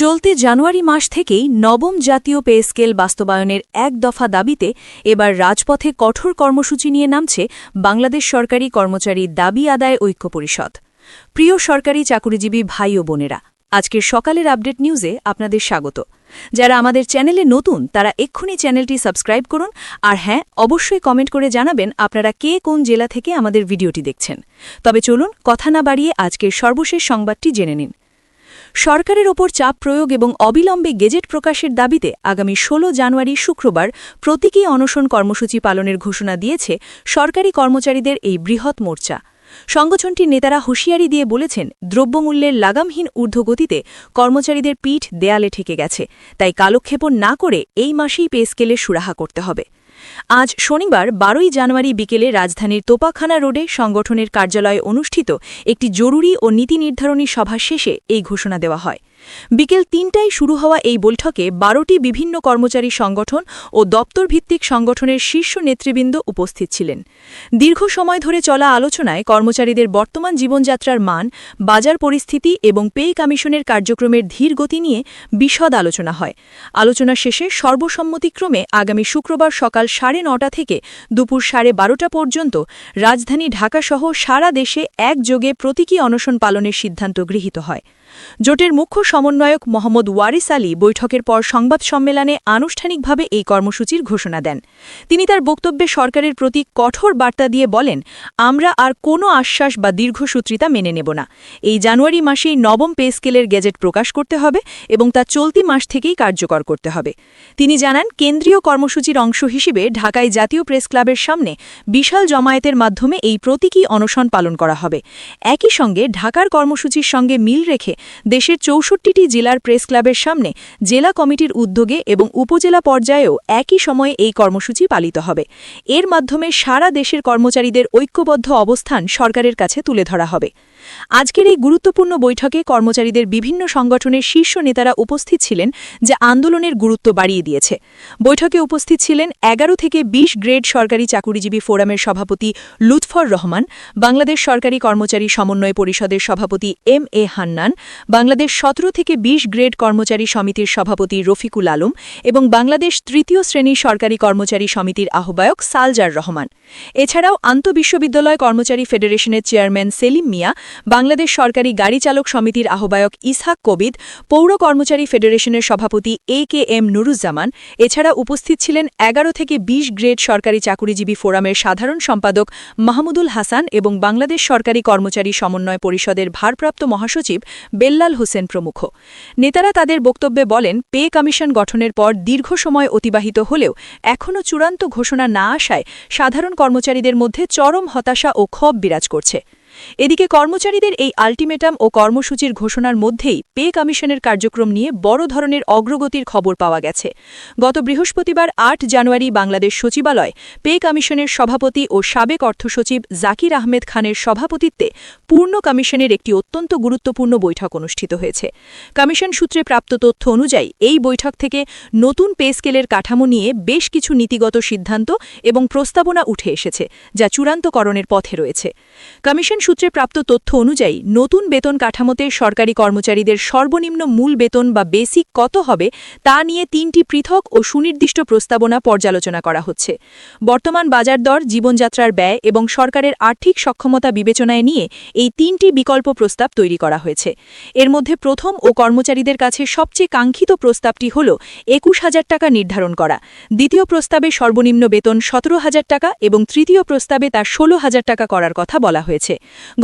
চলতি জানুয়ারি মাস থেকেই নবম জাতীয় পে স্কেল বাস্তবায়নের এক দফা দাবিতে এবার রাজপথে কঠোর কর্মসূচি নিয়ে নামছে বাংলাদেশ সরকারি কর্মচারী দাবি আদায় ঐক্য পরিষদ। প্রিয় সরকারি চাকুরিজীবী ভাই ও বোনেরা, আজকের সকালের আপডেট নিউজে আপনাদের স্বাগত। যারা আমাদের চ্যানেলে নতুন, তারা এক্ষুনি চ্যানেলটি সাবস্ক্রাইব করুন আর হ্যাঁ অবশ্যই কমেন্ট করে জানাবেন আপনারা কে কোন জেলা থেকে আমাদের ভিডিওটি দেখছেন। তবে চলুন কথা না বাড়িয়ে আজকের সর্বশেষ সংবাদটি জেনে নিন। সরকারের ওপর চাপ প্রয়োগ এবং অবিলম্বে গেজেট প্রকাশের দাবিতে আগামী ১৬ জানুয়ারি শুক্রবার প্রতীকী অনশন কর্মসূচি পালনের ঘোষণা দিয়েছে সরকারি কর্মচারীদের এই বৃহৎ মোর্চা। সংগঠনটির নেতারা হুঁশিয়ারি দিয়ে বলেছেন, দ্রব্যমূল্যের লাগামহীন ঊর্ধ্বগতিতে কর্মচারীদের পিঠ দেয়ালে ঠেকে গেছে, তাই কালক্ষেপণ না করে এই মাসেই পে স্কেলে সুরাহা করতে হবে। আজ শনিবার বারোই জানুয়ারি বিকেলে রাজধানীর তোপাখানা রোডে সংগঠনের কার্যালয়ে অনুষ্ঠিত একটি জরুরি ও নীতি নির্ধারণী সভা শেষে এই ঘোষণা দেওয়া হয়। বিকেল তিনটায় শুরু হওয়া এই বৈঠকে বারোটি বিভিন্ন কর্মচারী সংগঠন ও দপ্তরভিত্তিক সংগঠনের শীর্ষ নেতৃবৃন্দ উপস্থিত ছিলেন। দীর্ঘ সময় ধরে চলা আলোচনায় কর্মচারীদের বর্তমান জীবনযাত্রার মান, বাজার পরিস্থিতি এবং পে কমিশনের কার্যক্রমের ধীর গতি নিয়ে বিশদ আলোচনা হয়। আলোচনা শেষে সর্বসম্মতিক্রমে আগামী শুক্রবার সকাল সাড়ে নটা থেকে দুপুর সাড়ে বারোটা পর্যন্ত রাজধানী ঢাকাসহ সারা দেশে একযোগে প্রতীকী অনশন পালনের সিদ্ধান্ত গৃহীত হয়। জোটের মুখ্য সমন্বয়ক মোহাম্মদ ওয়ারিস আলী বৈঠকের পর সংবাদ সম্মেলনে আনুষ্ঠানিকভাবে এই কর্মসূচির ঘোষণা দেন। তিনি তার বক্তব্যে সরকারের প্রতি কঠোর বার্তা দিয়ে বলেন, আমরা আর কোনো আশ্বাস বা দীর্ঘসূত্রিতা মেনে নেব না। এই জানুয়ারি মাসেই নবম পে স্কেলের গেজেট প্রকাশ করতে হবে এবং তা চলতি মাস থেকেই কার্যকর করতে হবে। তিনি জানান, কেন্দ্রীয় কর্মসূচির অংশ হিসেবে ঢাকায় জাতীয় প্রেস ক্লাবের সামনে বিশাল জমায়েতের মাধ্যমে এই প্রতীকী অনশন পালন করা হবে। একই সঙ্গে ঢাকার কর্মসূচির সঙ্গে মিল রেখে দেশের চৌষট্টিটি জেলার প্রেস ক্লাবের সামনে জেলা কমিটির উদ্যোগে এবং উপজেলা পর্যায়েও একই সময়ে এই কর্মসূচি পালিত হবে। এর মাধ্যমে সারা দেশের কর্মচারীদের ঐক্যবদ্ধ অবস্থান সরকারের কাছে তুলে ধরা হবে। আজকের এই গুরুত্বপূর্ণ বৈঠকে কর্মচারীদের বিভিন্ন সংগঠনের শীর্ষ নেতারা উপস্থিত ছিলেন, যা আন্দোলনের গুরুত্ব বাড়িয়ে দিয়েছে। বৈঠকে উপস্থিত ছিলেন এগারো থেকে ২০ গ্রেড সরকারি চাকুরিজীবী ফোরামের সভাপতি লুৎফর রহমান, বাংলাদেশ সরকারি কর্মচারী সমন্বয় পরিষদের সভাপতি এম এ হান্নান, বাংলাদেশ সতেরো থেকে ২০ গ্রেড কর্মচারী সমিতির সভাপতি রফিকুল আলম এবং বাংলাদেশ তৃতীয় শ্রেণির সরকারি কর্মচারী সমিতির আহ্বায়ক সালজার রহমান। এছাড়াও আন্তঃবিশ্ববিদ্যালয় কর্মচারী ফেডারেশনের চেয়ারম্যান সেলিম মিয়া বাংলাদেশ সরকারি গাড়ি চালক সমিতির আহ্বায়ক ইসহাক কবিদ, পৌর কর্মচারী ফেডারেশনের সভাপতি এ কে এম নুরুজ্জামান, এছাড়া উপস্থিত ছিলেন এগারো থেকে ২০ গ্রেড সরকারি চাকুরিজীবী ফোরামের সাধারণ সম্পাদক মাহমুদুল হাসান এবং বাংলাদেশ সরকারি কর্মচারী সমন্বয় পরিষদের ভারপ্রাপ্ত মহাসচিব বেল্লাল হোসেন প্রমুখ। নেতারা তাদের বক্তব্যে বলেন, পে কমিশন গঠনের পর দীর্ঘ সময় অতিবাহিত হলেও এখনও চূড়ান্ত ঘোষণা না আসায় সাধারণ কর্মচারীদের মধ্যে চরম হতাশা ও ক্ষোভ বিরাজ করছে। এদিকে কর্মচারীদের এই আল্টিমেটাম ও কর্মসূচির ঘোষণার মধ্যেই পে কমিশনের কার্যক্রম নিয়ে বড় ধরনের অগ্রগতির খবর পাওয়া গেছে। গত বৃহস্পতিবার আট জানুয়ারি বাংলাদেশ সচিবালয় পে কমিশনের সভাপতি ও সাবেক অর্থসচিব জাকির আহমেদ খানের সভাপতিত্বে পূর্ণ কমিশনের একটি অত্যন্ত গুরুত্বপূর্ণ বৈঠক অনুষ্ঠিত হয়েছে। কমিশন সূত্রে প্রাপ্ত তথ্য অনুযায়ী এই বৈঠক থেকে নতুন পে স্কেলের কাঠামো নিয়ে বেশ কিছু নীতিগত সিদ্ধান্ত এবং প্রস্তাবনা উঠে এসেছে, যা চূড়ান্তকরণের পথে রয়েছে। কমিশন সূত্রে প্রাপ্ত তথ্য অনুযায়ী, নতুন বেতন কাঠামোতে সরকারি কর্মচারীদের সর্বনিম্ন মূল বেতন বা বেসিক কত হবে তা নিয়ে তিনটি পৃথক ও সুনির্দিষ্ট প্রস্তাবনা পর্যালোচনা করা হচ্ছে। বর্তমান বাজার দর, জীবনযাত্রার ব্যয় এবং সরকারের আর্থিক সক্ষমতা বিবেচনায় নিয়ে এই তিনটি বিকল্প প্রস্তাব তৈরি করা হয়েছে। এর মধ্যে প্রথম ও কর্মচারীদের কাছে সবচেয়ে কাঙ্ক্ষিত প্রস্তাবটি হল একুশ হাজার টাকা নির্ধারণ করা। দ্বিতীয় প্রস্তাবে সর্বনিম্ন বেতন সতেরো হাজার টাকা এবং তৃতীয় প্রস্তাবে তা ষোলো হাজার টাকা করার কথা বলা হয়েছে।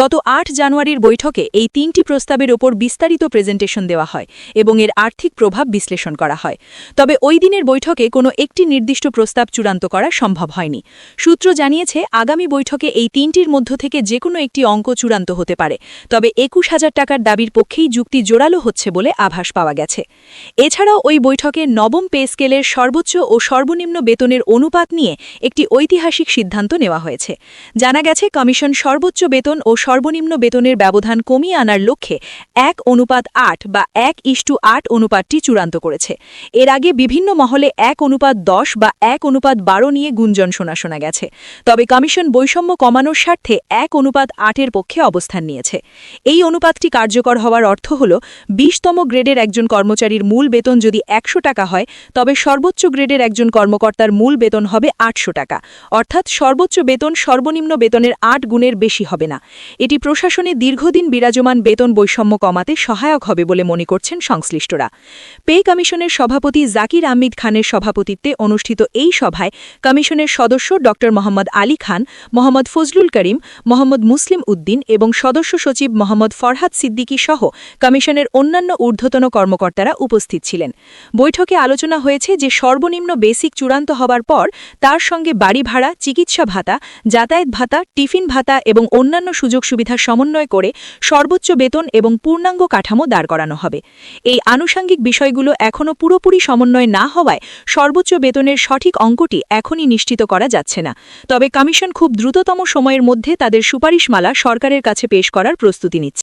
গত আট জানুয়ারির বৈঠকে এই তিনটি প্রস্তাবের ওপর বিস্তারিত প্রেজেন্টেশন দেওয়া হয় এবং এর আর্থিক প্রভাব বিশ্লেষণ করা হয়। তবে ওই দিনের বৈঠকে কোনো একটি নির্দিষ্ট প্রস্তাব চূড়ান্ত করা সম্ভব হয়নি। সূত্র জানিয়েছে, আগামী বৈঠকে এই তিনটির মধ্য থেকে যে কোনো একটি অঙ্ক চূড়ান্ত হতে পারে, তবে একুশ হাজার টাকার দাবির পক্ষেই যুক্তি জোরালো হচ্ছে বলে আভাস পাওয়া গেছে। এছাড়াও ওই বৈঠকে নবম পে স্কেলের সর্বোচ্চ ও সর্বনিম্ন বেতনের অনুপাত নিয়ে একটি ঐতিহাসিক সিদ্ধান্ত নেওয়া হয়েছে। জানা গেছে, কমিশন সর্বোচ্চ বেতন ও সর্বনিম্ন বেতনের ব্যবধান কমিয়ে আনার লক্ষ্যে এক অনুপাত আট বা এক ইস্টু আট অনুপাতটি চূড়ান্ত করেছে। এর আগে বিভিন্ন মহলে এক অনুপাত দশ বা এক অনুপাত বারো নিয়ে গুঞ্জন শোনা শোনা গেছে। তবে কমিশন বৈষম্য কমানোর স্বার্থে এক অনুপাত আটের পক্ষে অবস্থান নিয়েছে। এই অনুপাতটি কার্যকর হওয়ার অর্থ হল, বিশতম গ্রেডের একজন কর্মচারীর মূল বেতন যদি একশো টাকা হয়, তবে সর্বোচ্চ গ্রেডের একজন কর্মকর্তার মূল বেতন হবে আটশো টাকা। অর্থাৎ সর্বোচ্চ বেতন সর্বনিম্ন বেতনের আট গুণের বেশি হবে না। এটি প্রশাসনে দীর্ঘদিন বিরাজমান বেতন বৈষম্য কমাতে সহায়ক হবে বলে মনে করছেন সংশ্লিষ্টরা। পে কমিশনের সভাপতি জাকির আহমিদ খানের সভাপতিত্বে অনুষ্ঠিত এই সভায় কমিশনের সদস্য ড. মোহাম্মদ আলী খান, মোহাম্মদ ফজলুল করিম, মোহাম্মদ মুসলিম উদ্দিন এবং সদস্য সচিব মোহাম্মদ ফরহাদ সিদ্দিকী সহ কমিশনের অন্যান্য ঊর্ধ্বতন কর্মকর্তারা উপস্থিত ছিলেন। বৈঠকে আলোচনা হয়েছে যে সর্বনিম্ন বেসিক চূড়ান্ত হবার পর তার সঙ্গে বাড়ি ভাড়া, চিকিৎসা ভাতা, যাতায়াত ভাতা, টিফিন ভাতা এবং অন্যান্য সুযোগ সুবিধা সমন্বয় করে সর্বোচ্চ বেতন এবং পূর্ণাঙ্গ কাঠামো দাঁড় করানো হবে। এই আনুষাঙ্গিক বিষয়গুলো এখনও পুরোপুরি সমন্বয় না হওয়ায় সর্বোচ্চ বেতনের সঠিক অঙ্কটি এখনই নিশ্চিত করা যাচ্ছে না। তবে কমিশন খুব দ্রুততম সময়ের মধ্যে তাদের সুপারিশমালা সরকারের কাছে পেশ করার প্রস্তুতি নিচ্ছে।